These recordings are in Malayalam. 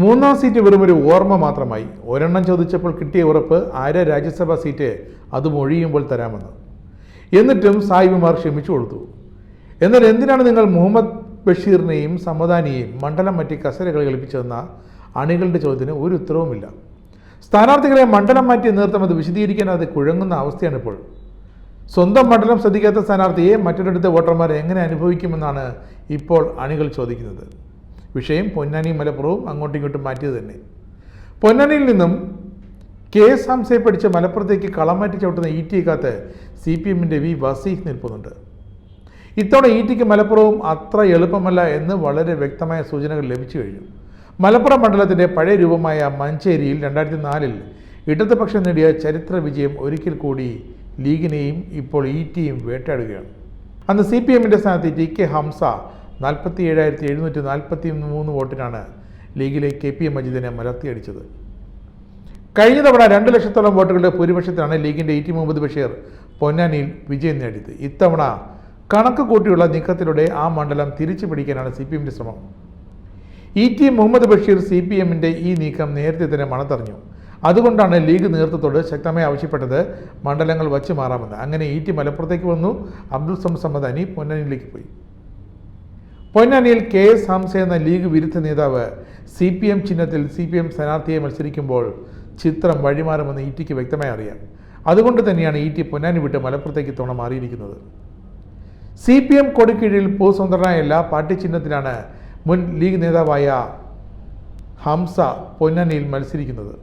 മൂന്നാം സീറ്റ് വെറും ഒരു ഓർമ്മ മാത്രമായി. ഒരെണ്ണം ചോദിച്ചപ്പോൾ കിട്ടിയ ഉറപ്പ് ആര രാജ്യസഭാ സീറ്റ് അതും ഒഴിയുമ്പോൾ തരാമെന്ന്. എന്നിട്ടും സായിബുമാർ ക്ഷമിച്ചു കൊടുത്തു. എന്നാൽ എന്തിനാണ് നിങ്ങൾ മുഹമ്മദ് ബഷീറിനെയും സമദാനിയെയും മണ്ഡലം മാറ്റി കസരകൾ കളിപ്പിച്ചതെന്ന അണികളുടെ ചോദ്യത്തിന് ഒരു ഉത്തരവുമില്ല. സ്ഥാനാർത്ഥികളെ മണ്ഡലം മാറ്റി നിർത്തുന്നത് വിശദീകരിക്കാൻ അത് കുഴങ്ങുന്ന അവസ്ഥയാണിപ്പോൾ. സ്വന്തം മണ്ഡലം ശ്രദ്ധിക്കാത്ത സ്ഥാനാർത്ഥിയെ മറ്റൊരിടത്തെ വോട്ടർമാർ എങ്ങനെ അനുഭവിക്കുമെന്നാണ് ഇപ്പോൾ അണികൾ ചോദിക്കുന്നത്. വിഷയം പൊന്നാനി മലപ്പുറവും അങ്ങോട്ടും ഇങ്ങോട്ടും മാറ്റിയത് തന്നെ. പൊന്നാനിയിൽ നിന്നും കെ എസ് ഹംസയെ പഠിച്ച് മലപ്പുറത്തേക്ക് കളമാറ്റി ചവിട്ടുന്ന ഇ ടി കാത്ത് സി പി എമ്മിന്റെ വി വസീഖ് നിൽപ്പുന്നുണ്ട്. ഇത്തവണ ഇ ടിക്ക് മലപ്പുറവും അത്ര എളുപ്പമല്ല എന്ന് വളരെ വ്യക്തമായ സൂചനകൾ ലഭിച്ചു കഴിഞ്ഞു. മലപ്പുറം മണ്ഡലത്തിന്റെ പഴയ രൂപമായ മഞ്ചേരിയിൽ രണ്ടായിരത്തി നാലിൽ ഇടതുപക്ഷം നേടിയ ചരിത്ര വിജയം ഒരിക്കൽ കൂടി ലീഗിനെയും ഇപ്പോൾ ഇ ടിയും വേട്ടയാടുകയാണ്. അന്ന് സി പി എമ്മിന്റെ സ്ഥാനത്ത് ടി കെ ഹംസ നാൽപ്പത്തി ഏഴായിരത്തി എഴുന്നൂറ്റി നാൽപ്പത്തി മൂന്ന് വോട്ടിനാണ് ലീഗിലെ കെ പി എം മജീദിനെ മലർത്തിയടിച്ചത്. കഴിഞ്ഞ തവണ രണ്ട് ലക്ഷത്തോളം വോട്ടുകളുടെ ഭൂരിപക്ഷത്തിലാണ് ലീഗിന്റെ ഇ ടി മുഹമ്മദ് ബഷീർ പൊന്നാനിയിൽ വിജയം നേടിയത്. ഇത്തവണ കണക്ക് കൂട്ടിയുള്ള നീക്കത്തിലൂടെ ആ മണ്ഡലം തിരിച്ചു പിടിക്കാനാണ് സി പി എമ്മിന്റെ ശ്രമം. E T Muhammad Basheer C P എമ്മിന്റെ ഈ നീക്കം നേരത്തെ തന്നെ മണത്തറിഞ്ഞു. അതുകൊണ്ടാണ് ലീഗ് നേതൃത്വത്തോട് ശക്തമായി ആവശ്യപ്പെട്ടത് മണ്ഡലങ്ങൾ വച്ച് മാറാമെന്ന്. അങ്ങനെ ഇ ടി മലപ്പുറത്തേക്ക് വന്നു. അബ്ദുൾ സമദ് സമദാനി പൊന്നാനിയിലേക്ക് പോയി. പൊന്നാനിയിൽ കെ എസ് ഹംസ എന്ന ലീഗ് വിരുദ്ധ നേതാവ് സി പി എം ചിഹ്നത്തിൽ സി പി എം സ്ഥാനാർത്ഥിയെ മത്സരിക്കുമ്പോൾ ചിത്രം വഴിമാറുമെന്ന് ഇ ടിക്ക് വ്യക്തമായി അറിയാം. അതുകൊണ്ട് തന്നെയാണ് ഇ ടി പൊന്നാനി വിട്ട് മലപ്പുറത്തേക്ക് തോണ മാറിയിരിക്കുന്നത്. സി പി എം കൊടിക്കീഴിൽ പൊതുസ്വതന്ത്രനായല്ല പാർട്ടി ചിഹ്നത്തിലാണ് മുൻ ലീഗ് നേതാവായ ഹംസ പൊന്നാനിയിൽ മത്സരിക്കുന്നത്.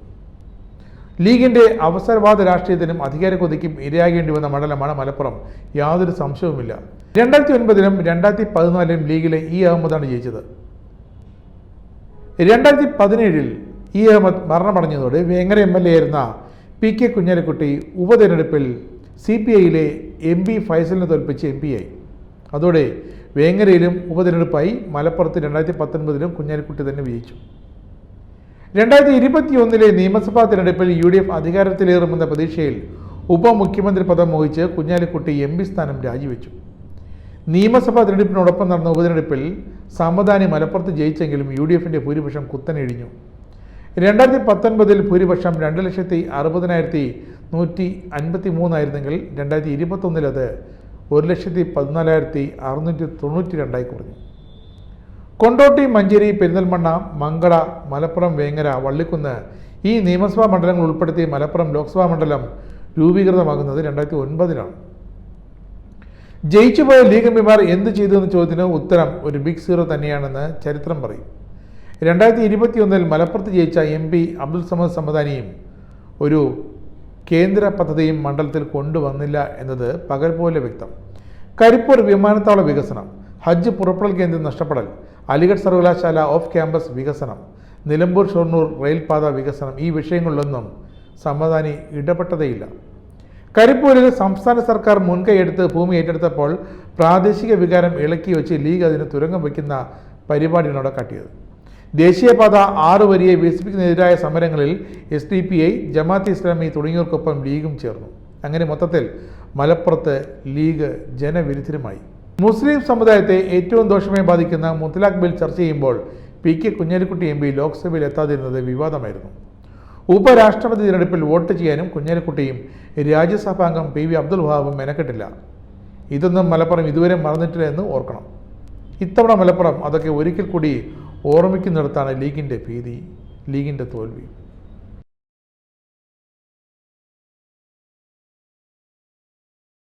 ലീഗിന്റെ അവസരവാദ രാഷ്ട്രീയത്തിനും അധികാര കൊതിക്കും ഇരയാകേണ്ടി വന്ന മണ്ഡലമാണ് മലപ്പുറം. യാതൊരു സംശയവുമില്ല. രണ്ടായിരത്തി ഒൻപതിലും രണ്ടായിരത്തി പതിനാലിലും ലീഗിലെ ഇ അഹമ്മദാണ് ജയിച്ചത്. രണ്ടായിരത്തി പതിനേഴിൽ ഇ അഹമ്മദ് മരണമടഞ്ഞതോടെ വേങ്ങര എം എൽ എ ആയിരുന്ന പി കെ കുഞ്ഞാലിക്കുട്ടി ഉപതെരഞ്ഞെടുപ്പിൽ സി പി ഐയിലെ എം പി ഫൈസലിനെ തോൽപ്പിച്ച് എം പി ആയി. അതോടെ വേങ്ങരയിലും ഉപതെരഞ്ഞെടുപ്പായി മലപ്പുറത്ത് രണ്ടായിരത്തി പത്തൊൻപതിലും കുഞ്ഞാലിക്കുട്ടി തന്നെ വിജയിച്ചു. രണ്ടായിരത്തി ഇരുപത്തിയൊന്നിലെ നിയമസഭാ തിരഞ്ഞെടുപ്പിൽ യു ഡി എഫ് അധികാരത്തിലേറുമെന്ന പ്രതീക്ഷയിൽ ഉപമുഖ്യമന്ത്രി പദം മോഹിച്ച് കുഞ്ഞാലിക്കുട്ടി എം പി സ്ഥാനം രാജിവെച്ചു. നിയമസഭാ തിരഞ്ഞെടുപ്പിനോടൊപ്പം നടന്ന ഉപതിരഞ്ഞെടുപ്പിൽ സമദാനി മലപ്പുറത്ത് ജയിച്ചെങ്കിലും യു ഡി എഫിന്റെ ഭൂരിപക്ഷം കുത്തനെഴിഞ്ഞു രണ്ടായിരത്തി പത്തൊൻപതിൽ ഭൂരിപക്ഷം രണ്ട് ലക്ഷത്തി അറുപതിനായിരത്തി നൂറ്റി അൻപത്തി മൂന്നായിരുന്നെങ്കിൽ രണ്ടായിരത്തി ഇരുപത്തൊന്നിൽ അത് ഒരു ലക്ഷത്തി പതിനാലായിരത്തി അറുന്നൂറ്റി തൊണ്ണൂറ്റി രണ്ടായി കുറഞ്ഞു. കൊണ്ടോട്ടി മഞ്ചേരി പെരിന്തൽമണ്ണ മംഗള മലപ്പുറം വേങ്ങര വള്ളിക്കുന്ന് ഈ നിയമസഭാ മണ്ഡലങ്ങൾ ഉൾപ്പെടുത്തി മലപ്പുറം ലോക്സഭാ മണ്ഡലം രൂപീകൃതമാകുന്നത് രണ്ടായിരത്തി ഒൻപതിലാണ് ജയിച്ചുപോയ ലീഗ് എംപിമാർ എന്ത് ചെയ്തു എന്ന ചോദ്യത്തിന് ഉത്തരം ഒരു ബിഗ് സീറോ തന്നെയാണെന്ന് ചരിത്രം പറയും. രണ്ടായിരത്തി ഇരുപത്തിയൊന്നിൽ മലപ്പുറത്ത് ജയിച്ച എം പി അബ്ദുൽ സമദ് സമദാനിയും ഒരു കേന്ദ്ര പദ്ധതിയും മണ്ഡലത്തിൽ കൊണ്ടുവന്നില്ല എന്നത് പകൽ പോലെ വ്യക്തം. കരിപ്പൂർ വിമാനത്താവള വികസനം ഹജ്ജ് പുറപ്പെടൽ കേന്ദ്രം നഷ്ടപ്പെടൽ അലിഗഡ് സർവകലാശാല ഓഫ് ക്യാമ്പസ് വികസനം നിലമ്പൂർ ഷൊർണൂർ റെയിൽപാത വികസനം ഈ വിഷയങ്ങളിലൊന്നും സമദാനി ഇടപെട്ടതേയില്ല. കരിപ്പൂരിൽ സംസ്ഥാന സർക്കാർ മുൻകൈയെടുത്ത് ഭൂമി ഏറ്റെടുത്തപ്പോൾ പ്രാദേശിക വികാരം ഇളക്കി വെച്ച് ലീഗ് അതിന് തുരങ്കം വയ്ക്കുന്ന പരിപാടിയാണ് അവിടെ കാട്ടിയത്. ദേശീയപാത ആറ് വരിയെ വികസിപ്പിക്കുന്നതിനെതിരായ സമരങ്ങളിൽ S D P I Jamaat Islami തുടങ്ങിയവർക്കൊപ്പം ലീഗും ചേർന്നു. അങ്ങനെ മൊത്തത്തിൽ മലപ്പുറത്ത് ലീഗ് ജനവിരുദ്ധരുമായി. മുസ്ലിം സമുദായത്തെ ഏറ്റവും ദോഷമായി ബാധിക്കുന്ന മുത്തലാഖ് ബിൽ ചർച്ച ചെയ്യുമ്പോൾ P K Kunhalikutty M P ലോക്സഭയിൽ എത്താതിരുന്നത് വിവാദമായിരുന്നു. ഉപരാഷ്ട്രപതി തിരഞ്ഞെടുപ്പിൽ വോട്ട് ചെയ്യാനും കുഞ്ഞാലിക്കുട്ടിയും രാജ്യസഭാംഗം പി വി അബ്ദുൽ വഹാബും മെനക്കെട്ടില്ല. ഇതൊന്നും മലപ്പുറം ഇതുവരെ മറന്നിട്ടില്ല എന്ന് ഓർക്കണം. ഇത്തവണ മലപ്പുറം അതൊക്കെ ഒരിക്കൽ കൂടി ഓർമ്മിക്കുന്നിടത്താണ് ലീഗിന്റെ ഭീതി ലീഗിന്റെ തോൽവി.